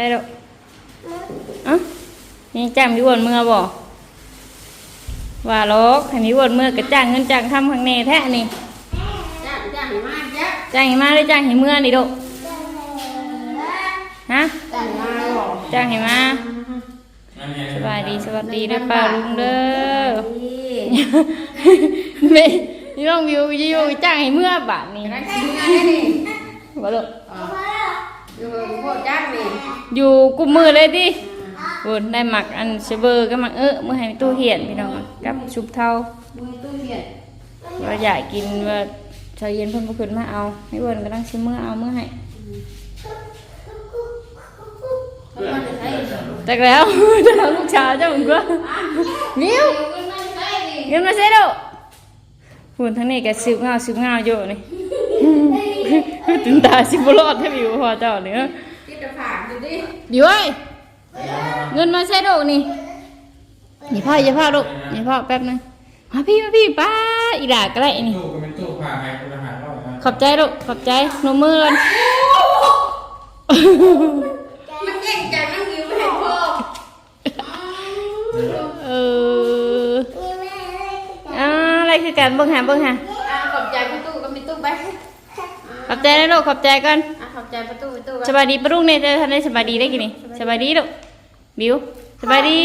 ช่ดอกเอ้านี่จ้างมีวนเมื่อบ่ว่าลอกให้มีวนเมื่อกระจ้างเงินจ้างทำข้างในแท้นี่จ้างจ้างให้มากจ้ะจ้างให้มาหรือจ้างให้เมื่อนี่ดอกฮะจ้างมาบอกจ้างให้มาสบายดีสวัสดีเด้อป้าลุงเด้อแม่นี่น้องวิวยี่วจ้างให้เมื่อบาทนี่กำลังชิมงานได้นี่บ่ลูกอ๋ออยู่พวกจ้างนี่ อยู่กุมมือเลยดิโอ้ได้หมักอันเชเบอร์ก็หมักเออเมื่อให้ตู้เหียนพี่น้องกับชุบเทาเย็นว่าอยากกินว่าชาเย็นเพิ่นบ่ขึ้นมาเอาให้เวินกำลังชิมเมื้อเอาเมื้อให้จากแล้วจะทำลูกชาเจ้าผมก็มิวมาจะใช้นี่เงินมาเซ็ดอาหุ่นทั้งนี้ก็สืบเงาสืบเงาอยู่นี่ตื่นตาสิบรอดถ้ามิวพอเจ้านี่เนา บิวเอ้ยเงินมาเซ็ดเอานี่อย่าพ่ออย่าพ่อลูกอย่าพ่อแป๊บนึงมาพี่มาพี่ป้าอีหลาก็ได้นี่ตู้ก็เป็นตู้ผ่าให้คุณอาหารเราครับขอบใจลูกขอบใจหนูมือเลยมันแย่งจากนั่งอยู่ไม่ให้พ่อเอออ่าอะไรคือการเบิ่งหาเบิ่งหาอ่าขอบใจประตูก็มีตู้ไปขอบใจนะลูกขอบใจก่อนอ่าขอบใจประตู ประตูสบายดีปะลูกเนี่ยจะทันได้สบายดีได้กี่นี่สบายดีลูกบิวสบายดี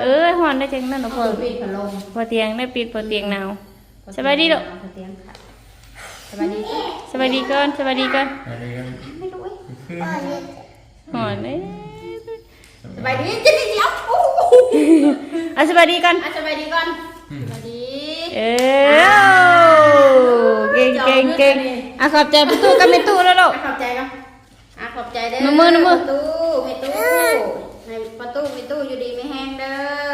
เออหอนได้จังนั่นหนูพอปิดพัดลมพอเตียงได้ปิดพอเตียงหนาวสบายดีลูกเตียงค่ะสบายดีสบายดีก่อนสบายดีก่อนอะไรกันไม่รู้เว้ยคือหอนเอ้ยสบายดีจะได้เดี๋ยวโอ้โหอะสบายดีก่อนอะสบายดีก่อนสบายดีเออเก่งเก่งเก่งอะขอบใจประตูกับแม่ตู้แล้วลูกอะขอบใจกัน อะขอบใจเด้อน้ำมือน้ำมือ ประตูไม่ตู้ให้ประตูไม่ตู้อยู่ดีไม่แห้งเด้อ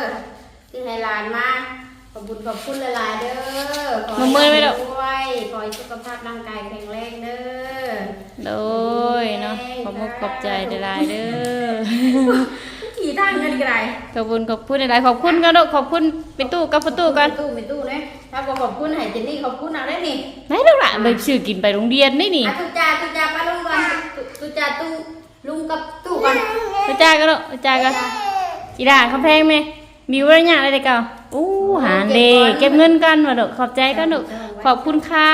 ที่ให้หลานมาขอบคุณขอบคุณหลายๆเด้อขอให้น้ำมือไม่ลูกด้วยขอให้สุขภาพร่างกายแข็งแรงเด้อโดยเนาะขอบคุณขอบใจหลายๆเด้อขี่ทางเงินกระไรขอบคุณขอบคุณหลายๆขอบคุณกันลูกขอบคุณไปตู้กับประตูกันไม่ตู้ไม่ตู้เนี่ยถ้าบอกขอบคุณให้เจนนี่ขอบคุณเอาได้นี่ไหนลูกหล่ะไปซื้อกินไปโรงเรียนนี่นี่ อะตุจ่าตุจ่าป้าลุงก่อน ตุตุจ่าตู้ลุงกับตู้ก่อนไปจ้ากันลูกไปจ้ากันจีดาคำแพงไหมมีวรยะอะไรเด็กเก่าอู้หารเดเก็บเงินกันมาลูกขอบใจกันลูกขอบคุณค่ะ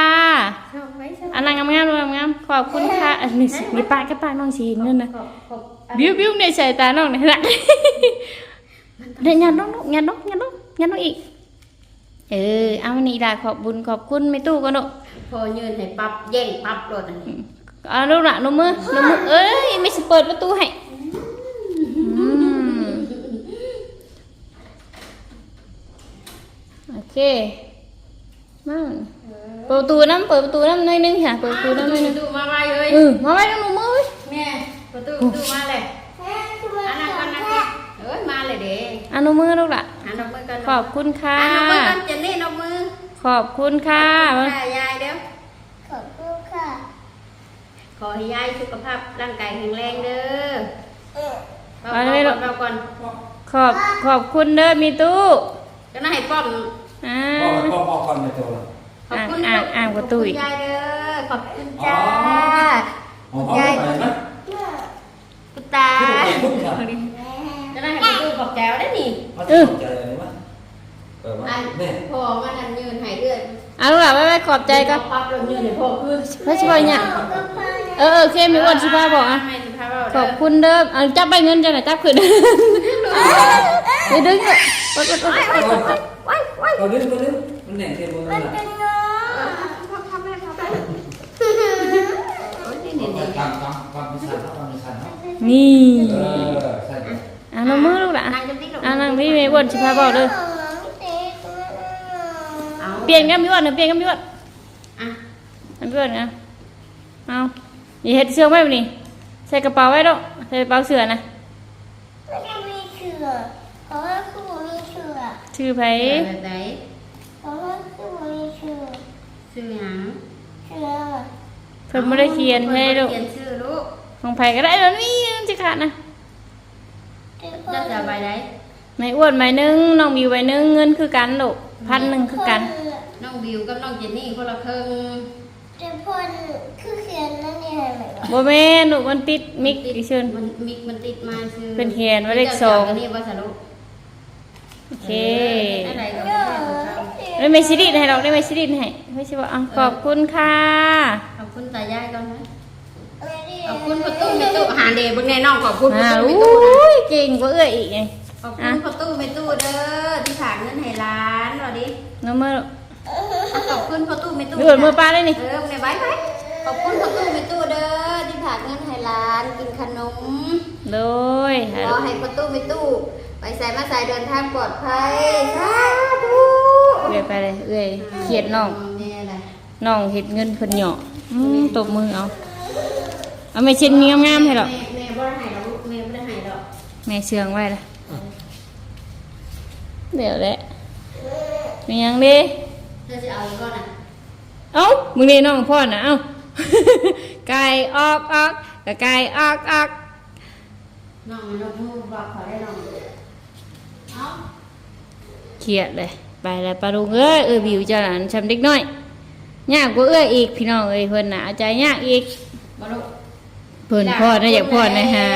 ชอบไหมชอบอันนั้นงามๆดูงามๆขอบคุณค่ะอันนี้สิมีป้ากับป้าน้องสีเงินนะขอบขอบบิ้วบิ้วในสายตาน้องนี่ละเดี๋ยวยันน้องลูกยันน้องยันน้องยันน้องอีกเออเอาวันนี้ดาขอบบุญขอบคุณไม่ตู้กันลูกพอยืนให้ปั๊บแย่งปั๊บรถอะ เอาลูกละนมมือนมมือเอ้ยไม่สิเปิดประตูให้อืมโอเคมาเปิดประตูน้ำเปิดประตูน้ำหน่อยนึงค่ะเปิดประตูน้ำหน่อยนึงตู้มาไวเลยเออมาไว้ตรงนมมือเว้ยแม่ประตูประตูมาเลยอันนั้นก่อนนะก่อนเอ้ยมาเลยเด้เอานมมือลูกละอันนกมือกันขอบคุณค่ะอันนกมือกันเจนนี่นกมือขอบคุณค่ะขอบคุณยายเด้อขอบคุณค่ะข อให้ยายสุขภาพร่างกายแข็งแรงเด้อเออเบาก่อนเบาก่อนขอบขอบคุณเด้อมีตู้ก็น่าให้ป้อมอ่าพ่อพ่อพ่อก่อนในตัวขอบคุณอ่างอ่างประตูอีกขอบคุณยายเด้อขอบคุณจ้าอ๋อพ่อไปนะคุณตาที่ผมไปพุ่งค่ะก็น่าให้ประตูขอบแก้วได้นี่เขาจะสนใจอะไรมั้ยเอออันแม่พอมันอันยืนหายเลือดเอาลูกหล่ะไว้ไว้ขอบใจก็ปั๊บลงยืนให้พ่อขึ้นพระชิบอยเนี่ยเออเออเคมีอ้วันชิพาบอกอะให้สุภาพเราขอบคุณเด้อเอาจับใบเงินจังไหนจับขึ้นเดี๋ยวดึงอะกดกดกดกดกดกดว้ายว้ายเราดึงเราดึงมันแหน่งเต็มบนนั่นแหละพ่อทำแม่ทำแม่โอ้ยนี่นี่นี่ทำทำทำมีสันทำมีสันเนาะนี่เออใช่อะน้องมือลูกหล่ะนางจะติ๊กหรอะนั่งพี่มีอ้วันชิพาบอกเด้อเอาเปลี่ยนกันพี่อ้วันเปลี่ยนกันพี่อ้วันอะอันพี่อ้วันนะเอา อย่าเฮ็ดเสื้อไว้บ่นี่ใส่กระเป๋าไว้ดอกใส่กระเป๋าเสื้อนะไม่ได้มีเชือกเพราะว่าคือผมมีเชือกชื่อไผแบบไหนเพราะว่าคือผมมีเชือกชื่อหยังเชือกเพิ่นบ่ได้เขียนให้ลูกเขียนชื่อลูกของไผก็ได้แล้วนี่มันจะขาดนะที่จะจะไปไหนไม่อ้วนใบหนึงน้องมีใบหนึงเงินคือกันลูกพันหนึ่งคือกัน น้องบิวกับน้องเจนนี่คนละครึ่งที่ พ่นคือเขียนนั่นนี่ให้ไหมวะบ่แม่นลูกมันติดมิกอีเชิญมันมิกมันติดมาชื่อเป็นแขนว่าเลขสองจ้าจากนนี่ว่าสรุปโอเคอะไรก็เด้ไม่ได้ของเขาอได้ไหม่ชิริให้เราได้ไหม่ชิริให้ไม่ใช่ว่าอะขอบคุณค่ะ ขอบคุณตายายก่อนนะไม่ได้ขอบคุณประตูไม่ตู้หาเดย์เบิ่งแน่น้องขอบคุณประอ่าตูโอ้ไม่ตู้นะยเก่งกว่าเอื้ออีกไงขอบคุณประตูไม่ตู้เด้อที่ฝากเงินให้ร้านสวัสดีน้องเมื่อ ขอบคุณประตูไม่ตู้ดูดมือปลาได้นี่ เออในไว้ไว้ขอบคุณประตูไม่ตู้เด้อที่ฝากเงินให้ร้านกินขนมโดยขอให้ประตูไม่ตู้ไปใส่มาใส่เดินทางปลอดภัยสาธุเอื้อยไปเลยเอื้อยเครียดน้องนี่แหละน้องเฮ็ดเงินเพิ่นเหยาะอืมตบมือเอาเอาไม่เช่นมีงามๆให้หรอกแม่แม่บ่ได้ให้ดอกลูกแม่บ่ได้ให้ดอกแม่เชื่องไว้ละเดี๋ยวแหละมีหยังเด้ เธอจะเอาอีกก้อนอะเอ้ามึงนี่น้องพ่อน่ะเอ้า ไก่ออกออกกะไก่ออกออกน้องน้องพูดบอกขอได้น้องเอาเครียดเลย ไปแล้วปลาลุงเอ้ยเอ้ยบิวเจ้าหลานชำเด็กน้อยยากกว่าเอ้ยอีกพี่น้องเอ้ยเพิ่นน่ะเอาใจยากอีกบ่ลูกเพิ่นพ่อนะอยากพ่อนะฮะ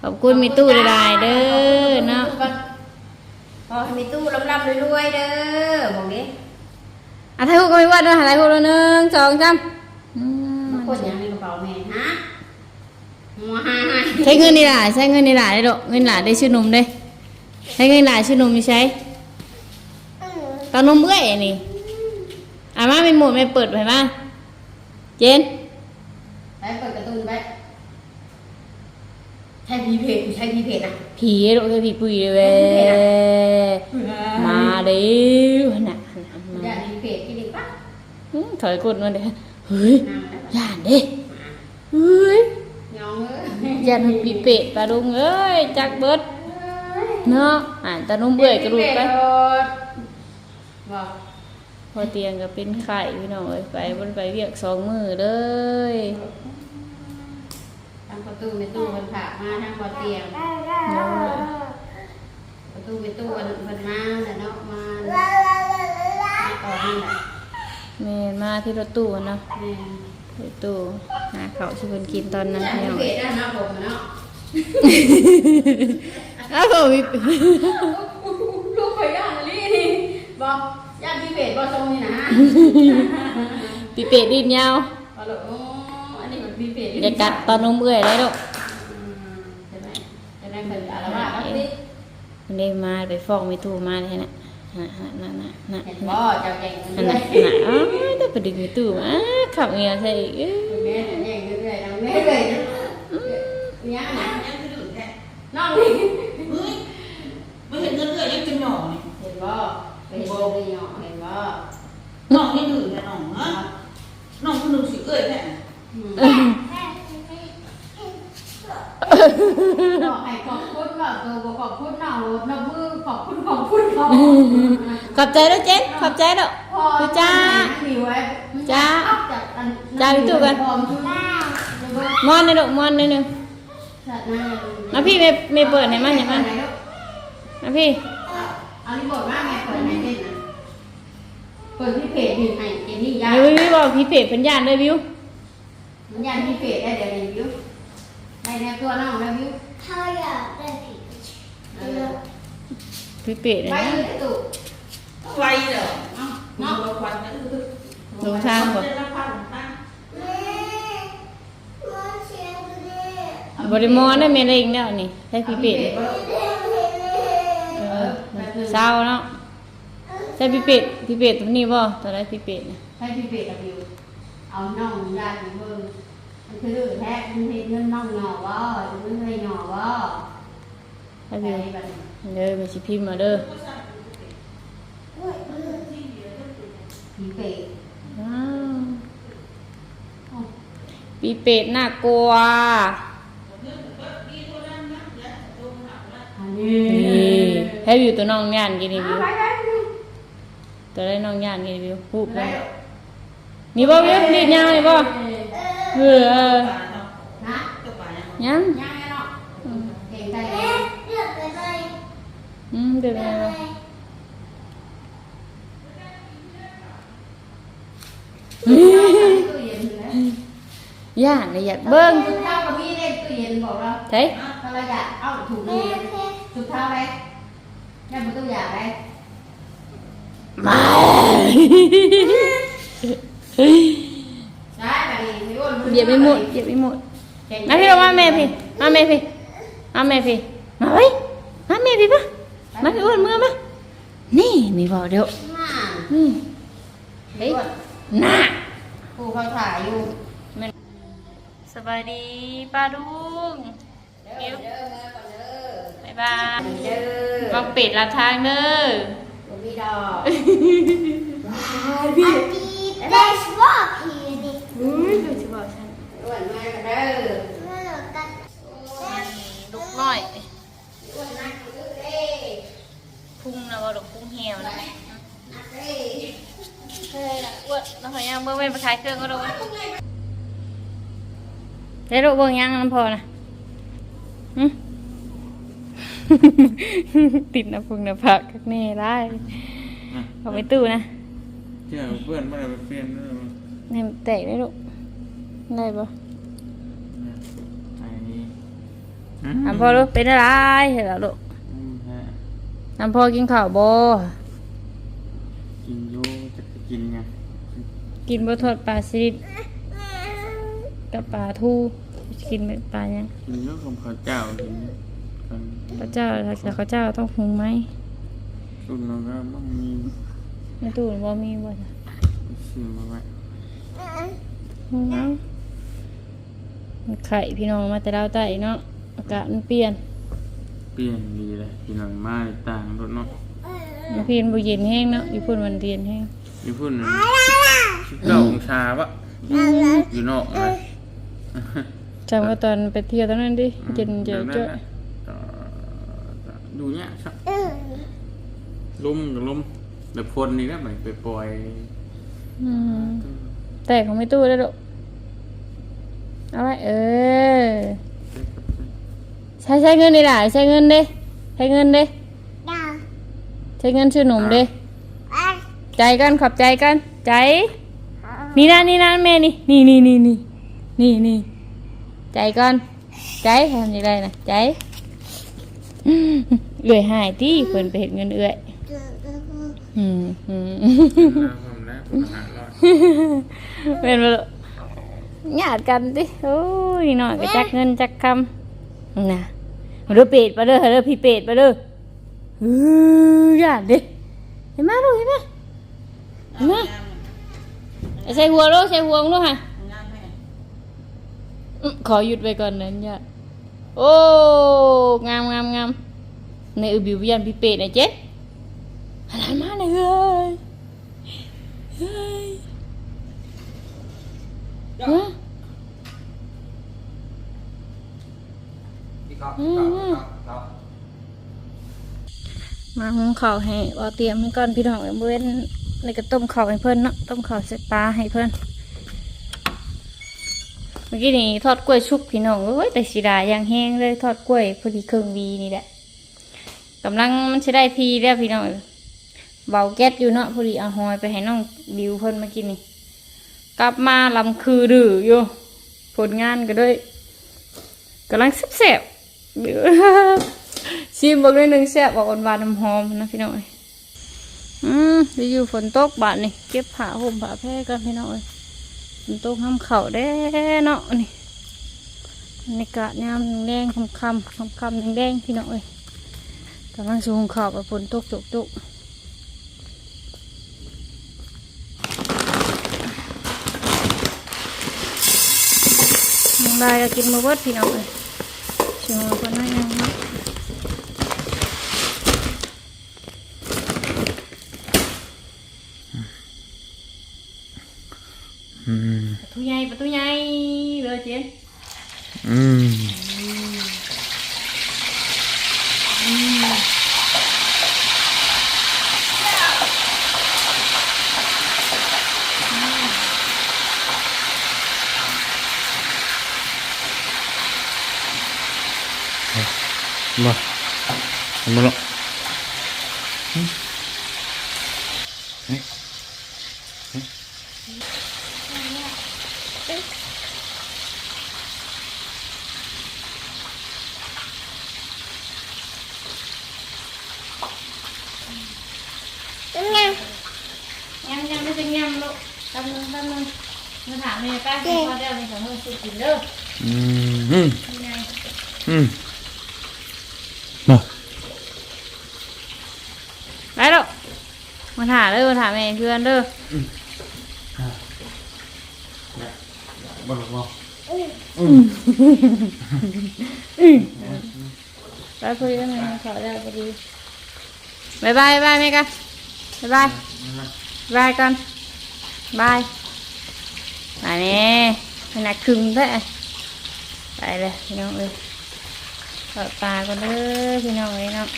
ขอบคุณมีตู้หลายๆเด้อเนาะขอให้มีตู้ลำๆรวยๆเด้อบอกดิ อะถ่ายรูปก็ไม่ว่าด้วยถ่ายรูปแล้วหนึ่งสองสามอืมคนอย่างในกระเป๋าแม่ฮะว้ายใช้เงินนี่ล่ะใช้เงินนี่ล่ะได้ดอกเงินหลาได้ชื่อนมเด้ใช้เงินหลาชื่อนมมีใช้อืมตอนนมเอื้อยนี่อะมาไม่หมดไม่เปิดไปมาเจนไปเปิดการ์ตูนไปใช่พีเพจใช่พีเพจนะผีลูกเธอผีปุยเลยเว้ยมาเด้อน่ะน่ะ อย่า มา พีเพจกินดีปะ อืม ถอยกดมาเด้อเฮ้ยนั่งแล้วย่านเด้เฮ้ยยองเอ้ยย่านมันปีเป็ดปลาดุงเอ้ยจักเบิดเนาะอ่านตานุ่มเบื่อยกระดูกไปบอกพอเตียงก็เป็นไข่พี่น้องเอ้ยไปบนไปเวียกสองมือเลยทางประตูไปตู้มันผ่ามาทางพอเตียงประตูไปตู้มันมันมาแต่เนาะมาลาลาลาลาลาต่อนี่แหละ แม่นมาที่รถตู้อะเนาะแม่รถตู้หาข้าวที่เพิ่นกินตอนนั้นอย่าพี่พีน้องเพเอ้จยได้เนาะผมเนาะอ้าวบ่มีลูกไปย่านลี่นี่บอกย่านพีเพจบอกตรงนี่นะปีเป็ดดินยาวบอกลูกอ๋ออันนี้มันพีเพจอย่ากัดตอนนุ่มเบื่อยได้ดอกใช่ไหมจะได้เปิดอะไรวะแล้วนี่มันได้มาไปฟ้องไม่ถูกมาเลยนะ น่ะน่ะน่ะน่ะเห็นน่ะบ่เจ้าเก่งอันเลน่ะน่ะอ้าวได้ไปดึงไม่ถูกอ้าขับเงียใส่อีกเอ้ยแม่เก่งเรื่อยๆเราแม่เลยนะเนี่ยนะน้องนี่เฮ้ยไม่เห็นเงินเลยยังจะหน่อนี่เห็นบ่เห็นบ่เลยเนาะเห็นบ่หน่อยังดื่มแต่หน่อฮะหน่อคนหนึ่งสิเอ้ยแม่บอกให้ขอบคุณว่าตัวบ่ขอบคุณเนาะน้ำมือ ขอบคุณขอบคุณเขาขอบใจแล้วเจ๊ขอบใจแล้วพอจ้ามีไว้จ้าจากอันจ้าพี่ตู่กันพร้อมอนนี่ลูกมอนนี่หนึงนั่นมาพี่ไม่ไม่เปิดให้มันอย่ามันมาพี่เอานี่บอกว่าไงเปิดไหนเด่นนะเปิดที่เพจดีให้เจนนี่ยาวิววิวบอกพี่เป็ดเพันยานเลยวิวมันยันที่เพจได้เดี๋ยวนี้วิวได้แน่ตัวน้องแล้ววิวถ้าอยากได้ผีเออ พี่เป็ดเลยไปนะเลยตู่ไวเหรอเนาะเนาะเนาะควันนั่นคือลงทางบ่ได้รับความตั้งแม่มาเชียร์ดูดิบริมอนได้เมลเองแล้วนี่ให้พี่เป็ดเล่นเล่นเล่นเออเศร้าเนาะใช่พี่เป็ดพี่เป็ดตัวนี้บ่ตัวไรพี่เป็ดน่ะให้พี่เพจกับวิวเอาน้องยานเบิ่งมันคือแท้มันเห็นเงินน้องหน่อว่ามันเคยหน่อว่าให้ไปวิวบัดนี้ เด้อมาสิพิมพ์มาเด้อผีเพจว้าวพี่เป็ดน่ากลัวอันนี้นี่ให้วิวตัวน้องย่านกินนี่วิวไปไปตัวได้น้องย่านกินนี่วิวฮูบเลยนี่บ่วิวดีดยาวนี่บ่เออเออป่าเนาะนะตัวป่าเนี่ยยัง ยังไงเนาะเก่งใจ เล่นเลือกไปเลย อืมเดี๋ยวไปบ่ตู้เย็นย่านเลยอยากเบิ่งถุงเท้ากับ มีเล่นตู้เย็นบอกเราเฮ้ยถ้าเราอยากเอาถุงนี้ถุงเท้าไหมแม่ประตูอยากไหมมาใช่แบบนี้พี่อ้วนเหยียบไม่หมดเหยียบไม่หมดมาพี่ลงมาแม่พี่มาแม่พี่มาแม่พี่มาเฮ้ยมาแม่พี่ปะมาพี่อ้วนมือมานี่มีบอกเดี๋ยวน่านี่พี่อ้วนน่าครูเขาถ่ายอยู่สบายดีป้าลุงเด้อเด้อเมื่อก่อนเด้อบ๊ายบายเด้อมาปิดรับทางเด้อบ่มีดอกอันนี้ได้สวอปอีนี่อุ้ยดูสิบอกฉันอ้วนมากันเด้อเมื่อเรากันลูกน้อย อ้วนนักดื้อเด้ พุ่งนะว่าดอกพุ่งเหี่ยวนะเด้เฮ้ยละอ้วนน้องขอยังเบิ่งเว้นไปขายเครื่องก็โดนได้ลูกเบิ่งยังน้ำพอนะติดน้ำพุงน้ำผักกักแน่ได้เอาไปตู้นะเจ้าเพื่อนไม่ได้ไปเปลี่ยนเลยให้มันแตกได้ลูกได้ปะไอ้นี่น้ำพอลูกเป็นอะไรเห็นแล้วลูก น้ำพอกินข้าวบ่กินอยูจะไปกินไงกินบ่ทอดปลาสลิดกับปลาทูกินเป็นปลายังกินอยูของข้าวเจ้ากินกันพระเจ้าถ้าจะเขาเจ้าต้องหุงไหมรุ่นเราก็ต้องมีในตู้บ่มีบ่จ้ะซื้อมาไว้หุงเอามันไข่พี่น้องมาแต่ดาวใต้เนาะอากาศมันเปลี่ยนเป ลี่ยนดีเลยกินหลังมาต่างรถเนาะมันเปลี่ยนบ่เย็นแห้งเนาะอยู่พุ่นวันเรียนแห้งอยู่พุ่นสิบเก้าองศาปะอยู่นอกเลยจำว่าตอนไปเที่ยวตอนนั้นดิเย็นเจอเจ้าดูเนี่ยครับลมกับลมเดี๋ยวพลนี่ก็เหมือนไปปล่อยอืมแต่ของไม่ตู้ได้ลูกเอาไว้เออ ใช้ใช้เงินดีล่ะใช้เงินเด้ใช้เงินเด้ดาวใช้เงินชื่อหนุ่มเด้อะใจกันขอบใจกัน ใจ นี่นะนี่นะแม่นี่นี่นี่นี่นี่นี่นี่ใจก่อนใจทำยังไงนะใจอื้อเอื่อยหายที่เพิ่นไปเห็นเงินเอื่อยอืมอืมผมแล้วผมหาร้อยเป็นบ่ลูกญาติกันติโอ้ยน้อยก็จักเงินจักคำ นะมาดูเป็ดมาเด้อเด้อพี่เป็ดมาเด้อเออญาติเด้เห็นไหมลูกเห็นไหมเห็นไหมใส่หัวลูกใส่หัวงลูกฮะงานแม่อืมขอหยุดไว้ก่อนนั้นญาโอ้งามงามงามในอือบิวยันพี่เป็ดนะเจ๊อะไรมาหน่ยเฮ้ยเฮ้ยฮะ พี่ก๊อฟพี่ก๊อฟพี่ก๊อฟก๊อฟมาหุงข้าวให้ว่าเตรียมให้ก่อนพี่น้องเว้นในกระต้มข้าวให้เพิ่นเนาะต้มข้าวใส่ปลาให้เพิ่นเมื่อกี้นี่ทอดกล้วยชุบพี่น้องเอ้ยแต่สีดายังแห้งเลยทอดกล้วยพอดีครึ่งวีนี่แหละกำลังมันจะได้ทีแล้วพี่น้องเบาแก๊สอยู่เนาะพอดีเอาหอยไปให้น้องบิวเพิ่นเมื่อกี้นี่กลับมาลำคือดื้ออยู่ผลงานก็ด้วยกำลังแซ่บๆบิว ชิมบอกด้วยหนึ่งแซ่บบอกอ่อนหวานๆหอมนะพี่น้องอ้ยอืมเดี๋ยวอยู่ฝนตกบาดนี่เก็บผ้าห่มผ้าแพร่กันพี่น้องเอ้ยฝนตกห้ามเข่าแด้เนาะนี่บรรยากาศยามแดงคำคำคำคำแดงพี่น้องเอ้ยกำลังสูงข่าวกับฝนตกตกๆน้องลายก็กินมาเบิดพี่น้องเอ้ย ชิมมาคนน้อยหนึงเนาะ อืม ประตูใหญ่ประตูใหญ่เลยเจ๊ อืมมามาละ แม่ป้ากินข้าวเดียวนี่ของมึงสิกินเด้ออืมอืมนี่ไงอืมมาไปแล้วมาถ่าเด้อมาถ่าแม่เพื่อนเด้อบ่หรอกบ่ไปคุยกันหน่อยขอได้พอดีบายบายบายแม่กันบายบายบายกันบาย มาเนี่ยขนาดครึ่งแท้ไปเลยพี่น้องเอ้ยขอปลากันเด้อพี่น้องเอ้ยเนาะ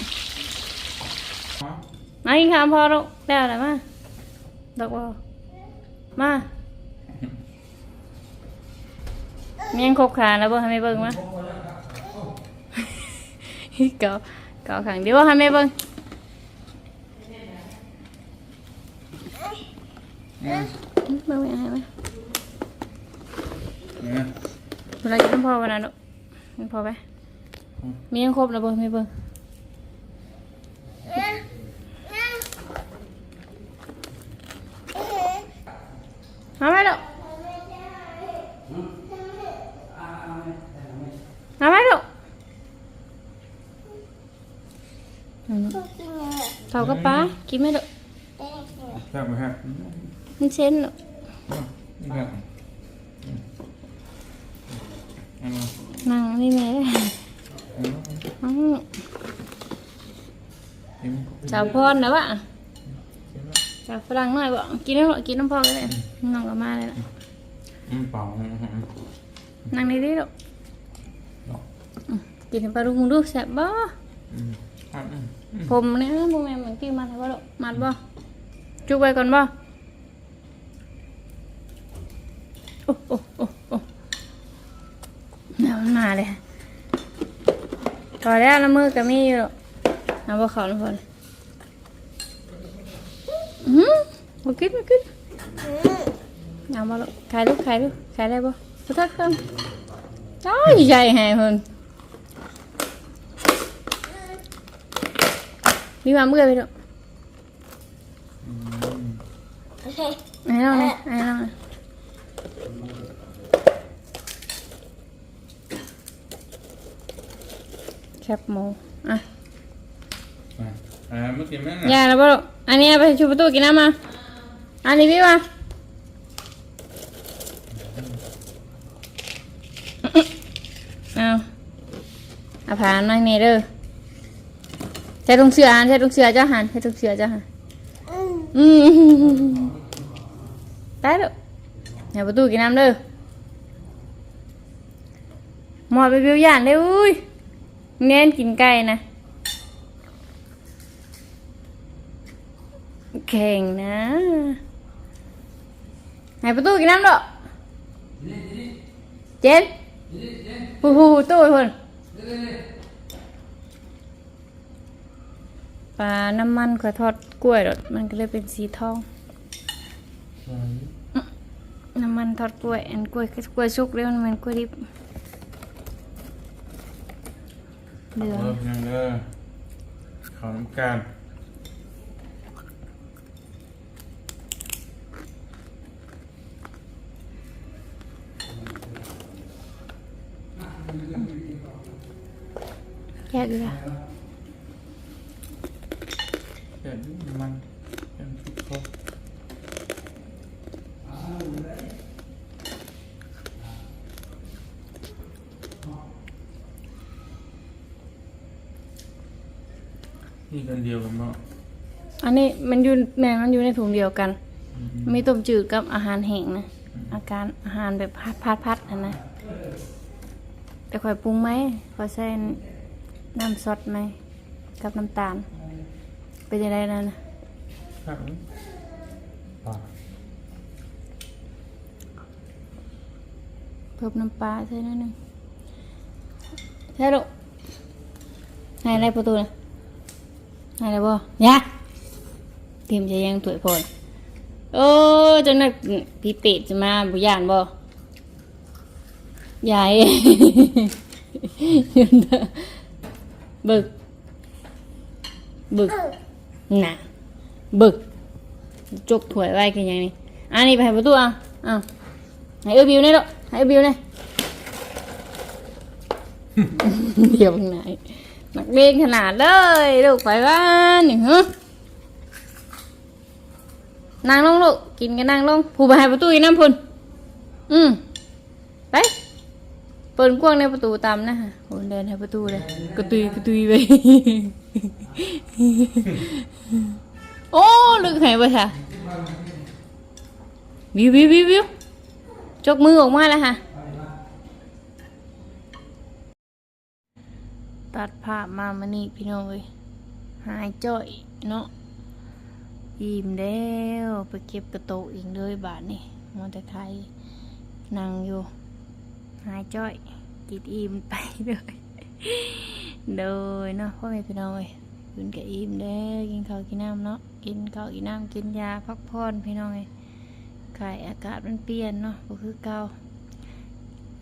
มากินข้าวพอลูกได้อะไรมาดอกบอมามียังครบขาแล้วบ่ให้แม่เบิ่งมาเกาเกาขังเดียวให้แม่เบิ่งอืมเบิ่งแม่ให้ไหมเนี่ยเวลากินพอวันนั้นลูกมันพอไหมมียังครบแล้วบ่ให้แม่เบิ่งมาไหมลูกมาไหมลูกอืมเท่ากับป้ากินไหมลูกแซ่บไหมฮะมันเส้นลูก นี่ครับอืมนั่งนี่แม่อืมอืมอืมสาวพรนะวะสาวฝรั่งหน่อยบ่กินน้ำกินน้ำพอกันเลยน้องก็มาเลยนะอืมเปล่าอืมอืมนั่งดีๆลูกอืมกินให้ปลาลูกมึงดูแซ่บบ่อืมอะอืมอืมผมเนี่ยพวกแม่เหมือนกินมัดให้บ่ลูกมัดบ่จุกไว้ก่อนบ่โอ้โอ้โอ้ โอ้เดี๋ยวมันมาเลยต่อแล้วน้ำมือก็มีอยู่ลูกเอาบ่เขาน้ำพอเลยอืมบ่กินบ่กินเอามาลูกขายลูกขายลูกขายได้ปะสักทักกันโอ้ยใหญ่แห่เพิ่นมีความเบื่อไปลูกโอเคไอ้น้องนะไอ้น้องนะแค บหมูอะอะอ่าเมื่อกี้แม่ยาแล้วปะลูกอันนี้เอาไปชูประตูกินน้ำมา อันนี้พี่มาเอาเอาผ่านนั่งนี่เด้อใช้ตรงเสือหันใช้ตรงเสือเจ้าหันใช้ตรงเสือเจ้าหันอืมได้ลูกอย่าประตูกินน้ำเด้อหมอดไปบิวย่านเลยอุ้ย เน้นกินไก่นะ แข่งนะไหนประตูกินน้ำดอกเจนฮู้ฮู้ตู้ไอ้คนปลาน้ำมันขอทอดกล้วยรถมันก็เลยเป็นสีทอง น้ำมันทอดกล้วย อันกล้วยกล้วยสุกเลยมันเหมือนกล้วยดิบ เหลืองเริ่มยังเด้อขอน้ำการแยกอยู่แล้วเดี๋ยวนี้มันเป็นทุกคน นี่กันเดียวกันบ่อันนี้มันอยู่แม่มันอยู่ในถุงเดียวกัน มีต้มจืดกับอาหารแห้งนะ อาการอาหารแบบพัดพัดพัดนะนะแต่ข่อยปรุงไหมขอยใส่น้ำซอสไหม กับน้ำตาล เป็นยังไงนั่นนะครับป่าเพิ่มน้ำปลาใส่หนิดนึงใช่ลูกให้อะไรประตูนะให้ อะไรบ่ยะเตรียมจะยัง tuổi พอนโอ้จังนั้นพี่เป็ดจะมาบุญานบ่ใหญ่ยืนเบึก บึกน่ะ บึก จกถวยไว้กันยังนี่อันนี้ไปให้ประตูอะอ้าวให้เออบิวเนี่ลูกให้เออบิวเนี่เดี๋ยวมึงไหน นักเรียนขนาดเลยลูกไปบ้านนี่ฮะนั่งลงลูกกินกันนั่งลงผู้บายประตูอีน้ำพุ่นอืมไปเปิดกว้างในประตูตามนะฮะโอนเดินให้ประตูเลยกระตุยกระตุยไปโอ้ลึกไหนไปค่ะวิววิววิววิวจกมือออกมาแล้วค่ะ ตัดภามามานี่พี่น้องเอ้ยหายจ่อยเนาะอิ่มแล้วไปเก็บกระโตะอีกเลยบาทนี่มอเตอร์ไซค์นั่งอยู่หายจ่อยจิตอิ่มไปเลยโดยเนาะพ่อแม่พี่น้องเอ้ยคุณก็อิ่มแล้วกินข้าวกินน้ำเนาะกินข้าวกินน้ำกินยาพักผ่อนพี่น้องเอ้ยไข่อากาศมันเปลี่ยนเนาะก็คือเก่า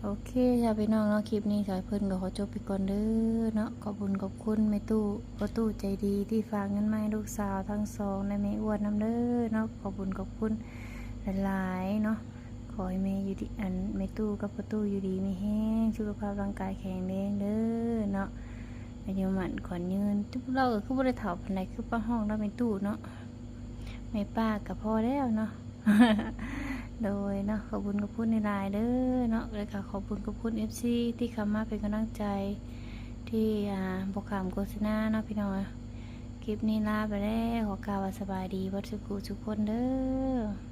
โอเคจ้าพี่น้องเนาะคลิปนี้สายเพิ่นก็ขอจบไปก่อนเด้อเนาะขอบคุญขอบคุณแม่ตู้พ่อตู้ใจดีที่ฝากเงินมาให้ลูกสาวทั้งสองและแม่อ้วนน้ำเด้อเนาะขอบคุญขอบคุณหลายๆเนาะขอให้แม่อยู่ดีอันแม่ตู้กับพ่อตู้อยู่ดีไม่แห้งสุขภาพร่างกายแข็งแรงเด้อเนาะอายุมันขอนยืนทุกเราคือบ่ได้เฒ่าปานใดคือป้าห้องเราแม่ตู้เนาะแม่ป้าก็พอแล้วเนาะ โดยเนาะขอบคุณขอบพูดในไลน์เด้อเนาะเลยค่ะขอบคุณขอบพูดเอฟซีที่เข้ามาเป็นกำลังใจ ที่อ่าบอกขามโฆษณาเนาะพี่น้อยคลิปนี้ลาไปแล้วขอกล่าวสบายดีวัดสุขุทุกคนเด้อ